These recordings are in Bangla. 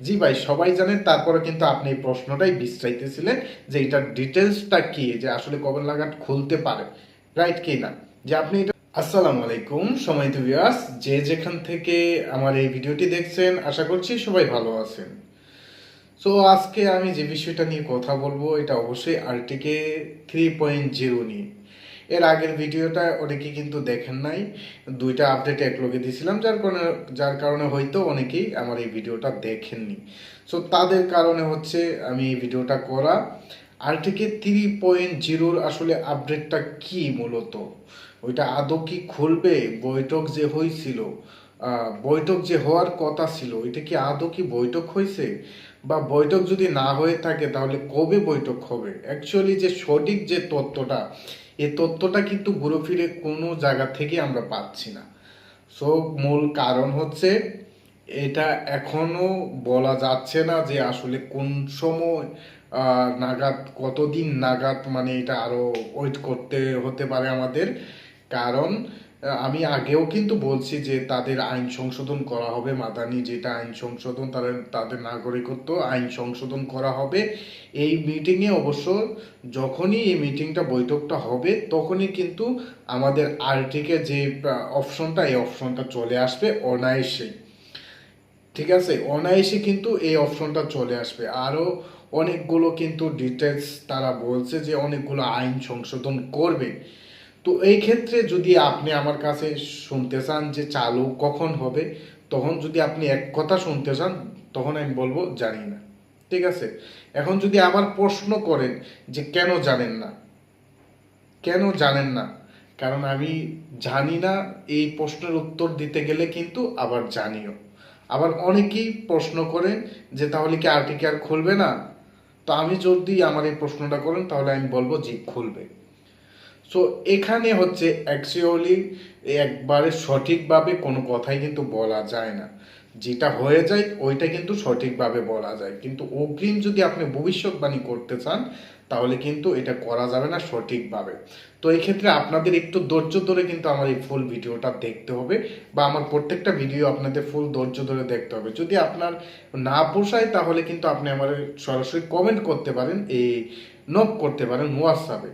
জি ভাই, সবাই জানেন তারপরে কিন্তু আপনি এই প্রশ্নটাই বিশ্রাইতেছিলেন যে এটার ডিটেলসটা কি, যে আসলে কবে লাগাট খুলতে পারে রাইট কি না? যে আপনি এটা আসসালামু আলাইকুম সময় তো ভিউয়ার্স যে যেখান থেকে আমার এই ভিডিওটি দেখছেন, আশা করছি সবাই ভালো আছেন। সো আজকে আমি যে বিষয়টা নিয়ে কথা বলব, এটা অবশ্যই আরটিকে থ্রি পয়েন্ট জিরো নিয়ে। এর আগের ভিডিওটা অনেকে কিন্তু দেখেন নাই। দুইটা আপডেট একলগে দিয়েছিলাম যার কারণে যার কারণে হয়তো অনেকেই আমার এই ভিডিওটা দেখেননি। সো তাদের কারণে হচ্ছে আমি এই ভিডিওটা করা। আরটিকে থ্রি পয়েন্ট জিরোর আসলে আপডেটটা কি মূলত? ওইটা আদৌ কি খুলবে? বৈঠক যে হয়েছিল বৈঠক যে হওয়ার কথা ছিল এটা কি আদৌ কি বৈঠক হয়েছে বা বৈঠক যদি না হয়ে থাকে, তাহলে কবে বৈঠক হবে? অ্যাকচুয়ালি যে সঠিক যে তথ্যটা এই তথ্যটা কিন্তু ঘুরে ফিরে কোনো জায়গা থেকে আমরা পাচ্ছি না। সো মূল কারণ হচ্ছে এটা এখনও বলা যাচ্ছে না যে আসলে কোন সময় নাগাদ, কতদিন নাগাদ মানে এটা আরও ওয়েট করতে হতে পারে আমাদের। কারণ আমি আগেও কিন্তু বলছি যে তাদের আইন সংশোধন করা হবে। মাদানি যেটা আইন সংশোধন, তাদের তাদের নাগরিকত্ব আইন সংশোধন করা হবে। এই মিটিংয়ে অবশ্য যখনই এই মিটিংটা বৈঠকটা হবে, তখনই কিন্তু আমাদের আরটিকে যে অপশনটা এই অপশনটা চলে আসবে অনায়াসেই ঠিক আছে? অনায়াসে কিন্তু এই অপশনটা চলে আসবে। আরও অনেকগুলো কিন্তু ডিটেলস তারা বলছে যে অনেকগুলো আইন সংশোধন করবে। তো এই ক্ষেত্রে যদি আপনি আমার কাছে শুনতে চান যে চালু কখন হবে, তখন যদি আপনি এক কথা শুনতে চান, তখন আমি বলব জানি না। ঠিক আছে? এখন যদি আবার প্রশ্ন করেন যে কেন জানেন না? কেন জানেন না? কারণ আমি জানি না, এই প্রশ্নের উত্তর দিতে গেলে কিন্তু আবার জানিও। আবার অনেকেই প্রশ্ন করেন যে তাহলে কি আর খুলবে না? তো আমি যদি আমার এই প্রশ্নটা করেন, তাহলে আমি বলব জি খুলবে। সো এখানে হচ্ছে অ্যাকচুয়ালি একবারে সঠিকভাবে কোনো কথাই কিন্তু বলা যায় না। যেটা হয়ে যায়, ওইটা কিন্তু সঠিকভাবে বলা যায়। কিন্তু অগ্রিম যদি আপনি ভবিষ্যৎবাণী করতে চান, তাহলে কিন্তু এটা করা যাবে না সঠিকভাবে। তো এই ক্ষেত্রে আপনাদের একটু ধৈর্য ধরে কিন্তু আমার এই ফুল ভিডিওটা দেখতে হবে বা আমার প্রত্যেকটা ভিডিও আপনাদের ফুল ধৈর্য ধরে দেখতে হবে। যদি আপনার না পোষায়, তাহলে কিন্তু আপনি আমার সরাসরি কমেন্ট করতে পারেন, এই নক করতে পারেন, হোয়াটসঅ্যাপে।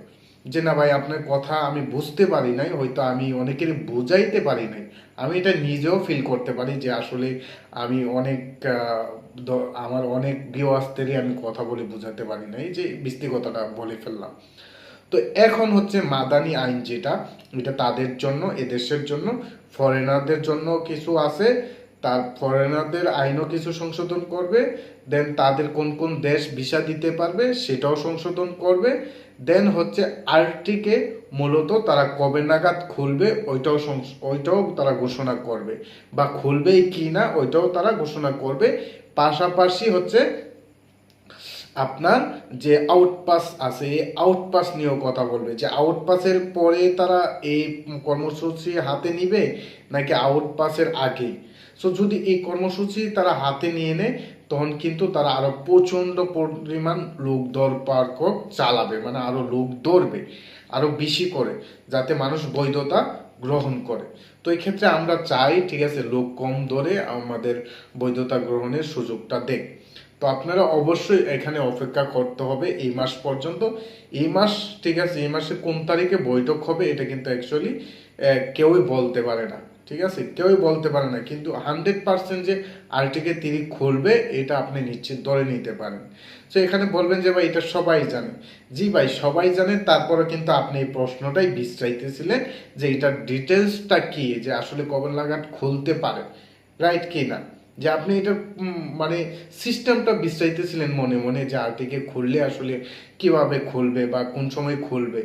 যে না ভাই, আপনার কথা আমি বুঝতে পারি নাই, হয়তো আমি অনেকের বোঝাইতে পারি নাই। আমি এটা নিজেও ফিল করতে পারি যে আসলে আমি অনেক আমার অনেক ভিউয়ার্সদেরই আমি কথা বলে বোঝাতে পারি নাই, যে বিস্তি কথাটা বলে ফেললাম। তো এখন হচ্ছে মাদানি আইন যেটা, এটা তাদের জন্য, এদেশের জন্য ফরেনারদের জন্য কিছু আছে, তার ফরেনারদের আইনও কিছু সংশোধন করবে দেন তাদের কোন কোন দেশ ভিসা দিতে পারবে, সেটাও সংশোধন করবে দেন হচ্ছে আরটিকে মূলত তারা কবে নাগাদ খুলবে ওইটাও ওইটাও তারা ঘোষণা করবে। বা খুলবেই কি না ওইটাও তারা ঘোষণা করবে। পাশাপাশি হচ্ছে আপনার যে আউটপাস আছে, এই আউটপাস নিয়েও কথা বলবে। যে আউটপাসের পরে তারা এই কর্মসূচি হাতে নিবে নাকি আউটপাসের আগে? সো যদি এই কর্মসূচি তারা হাতে নিয়ে নেয় তখন কিন্তু তারা আরও প্রচণ্ড পরিমাণ লোক দরপার্ক চালাবে মানে আরও লোক ধরবে, আরও বেশি করে, যাতে মানুষ বৈধতা গ্রহণ করে। তো এই ক্ষেত্রে আমরা চাই, ঠিক আছে, লোক কম ধরে আমাদের বৈধতা গ্রহণের সুযোগটা দেখ তো আপনারা অবশ্যই এখানে অপেক্ষা করতে হবে এই মাস পর্যন্ত। এই মাস, ঠিক আছে, এই মাসে কোন তারিখে বৈঠক হবে, এটা কিন্তু অ্যাকচুয়ালি কেউই বলতে পারে না। ঠিক আছে? কেউই বলতে পারে না। কিন্তু হান্ড্রেড পার্সেন্ট যে আর্টিকে তিনি খুলবে, এটা আপনি নিশ্চিত ধরে নিতে পারেন। তো এখানে বলবেন যে, ভাই, এটা সবাই জানে। জি ভাই, সবাই জানে। তারপরে কিন্তু আপনি এই প্রশ্নটাই বিশ্রাইতেছিলেন যে, এটার ডিটেলসটা কী? যে আসলে কবে লাগাট খুলতে পারে। রাইট কি না যে আপনি এটা মানে সিস্টেমটা বিশ্রাইতেছিলেন মনে মনে যে আরটিকে খুললে আসলে কীভাবে খুলবে বা কোন সময় খুলবে।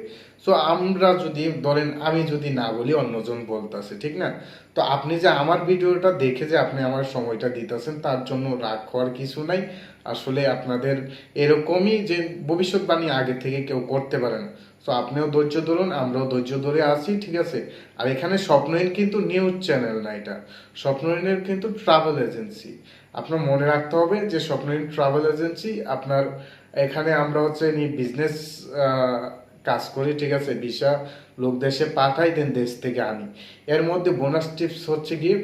সো আমরা যদি, ধরেন আমি যদি না বলি, অন্যজন বলতেছে, ঠিক না? তো আপনি যে আমার ভিডিওটা দেখে যে আপনি আমার সময়টা দিতেছেন, তার জন্য রাগ হওয়ার কিছু নাই। আসলে আপনাদের এরকমই যে ভবিষ্যৎবাণী আগে থেকে কেউ করতে পারে না। তো আপনিও ধৈর্য ধরুন, আমরাও ধৈর্য ধরে আছি ঠিক আছে? আর এখানে স্বপ্নহীন কিন্তু নিউজ চ্যানেল না এটা। স্বপ্নহীনের কিন্তু ট্রাভেল এজেন্সি আপনার মনে রাখতে হবে যে স্বপ্নহীন ট্রাভেল এজেন্সি আপনার, এখানে আমরা হচ্ছে বিজনেস কাজ করি, ঠিক আছে? ভিসা লোক দেশে পাঠাই দেন দেশ থেকে আনি। এর মধ্যে বোনাস টিপস হচ্ছে গিয়ে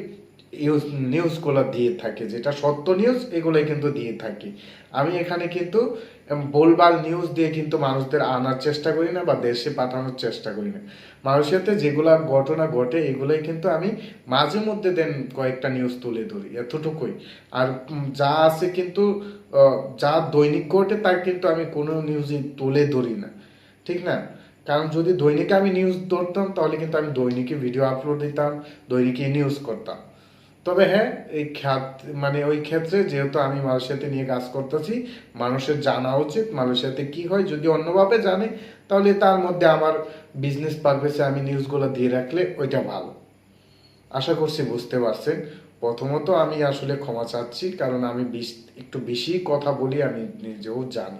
ইউজ নিউজগুলো দিয়ে থাকে। যেটা সত্য নিউজ এগুলোই কিন্তু দিয়ে থাকি। আমি এখানে কিন্তু ভুলভাল নিউজ দিয়ে কিন্তু মানুষদের আনার চেষ্টা করি না বা দেশে পাঠানোর চেষ্টা করি না। মানুষের যেগুলা ঘটনা ঘটে, এগুলোই কিন্তু আমি মাঝে মধ্যে দেন কয়েকটা নিউজ তুলে ধরি, এতটুকুই। আর যা আছে কিন্তু যা দৈনিক ঘটে তা কিন্তু আমি কোনো নিউজই তুলে ধরি না। ঠিক না? কারণ যদি দৈনিকে আমি নিউজ ধরতাম, তাহলে কিন্তু আমি দৈনিকে ভিডিও আপলোড দিতাম দৈনিকে নিউজ করতাম। তবে হ্যাঁ এই খ্যাত মানে ওই ক্ষেত্রে যেহেতু আমি সাথে নিয়ে কাজ করতেছি, মানুষের জানা উচিত সাথে কি হয়, যদি অন্যভাবে জানে, তাহলে তার মধ্যে আমার বিজনেস পারপাসে আমি নিউজগুলো দিয়ে রাখলে ওইটা ভালো। আশা করছি বুঝতে পারছেন। প্রথমত আমি আসলে ক্ষমা চাচ্ছি, কারণ আমি বিশ- একটু বেশি কথা বলি, আমি নিজেও জানি।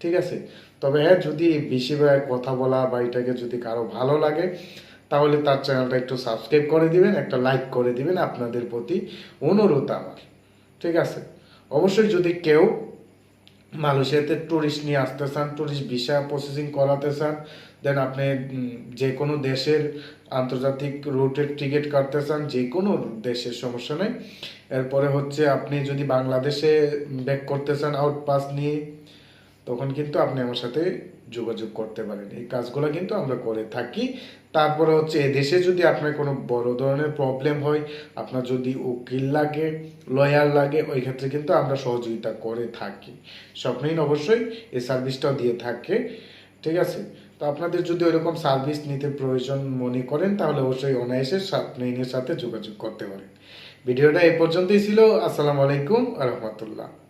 ঠিক আছে? তবে হ্যাঁ যদি বেশি কথা বলা বা এটাকে যদি কারও ভালো লাগে তাহলে তার চ্যানেলটা একটু সাবস্ক্রাইব করে দিবেন, একটা লাইক করে দিবেন আপনাদের প্রতি অনুরোধ আমার। ঠিক আছে? অবশ্যই যদি কেউ মালয়েশিয়াতে ট্যুরিস্ট নিয়ে আসতে চান ট্যুরিস্ট ভিসা প্রসেসিং করাতে চান দেন আপনি যে কোনো দেশের আন্তর্জাতিক রুটের টিকিট কাটতে চান যে কোনো দেশের সমস্যা নেই। এরপরে হচ্ছে আপনি যদি বাংলাদেশে ব্যাক করতে চান আউট পাস নিয়ে, তখন কিন্তু আপনি আমার সাথে যোগাযোগ করতে পারেন। এই কাজগুলো কিন্তু আমরা করে থাকি। তারপরে হচ্ছে এদেশে যদি আপনার কোনো বড় ধরনের প্রবলেম হয়, আপনার যদি উকিল লাগে লয়ার লাগে, ওই ক্ষেত্রে কিন্তু আমরা সহযোগিতা করে থাকি। স্বপ্নিন অবশ্যই এই সার্ভিসটাও দিয়ে থাকে। ঠিক আছে? তো আপনাদের যদি ওইরকম সার্ভিস নিতে প্রয়োজন মনে করেন, তাহলে অবশ্যই অনায়াসে স্বপ্নিনের সাথে যোগাযোগ করতে পারেন। ভিডিওটা এ পর্যন্তই ছিল। আসসালামু আলাইকুম রহমতুল্লাহ।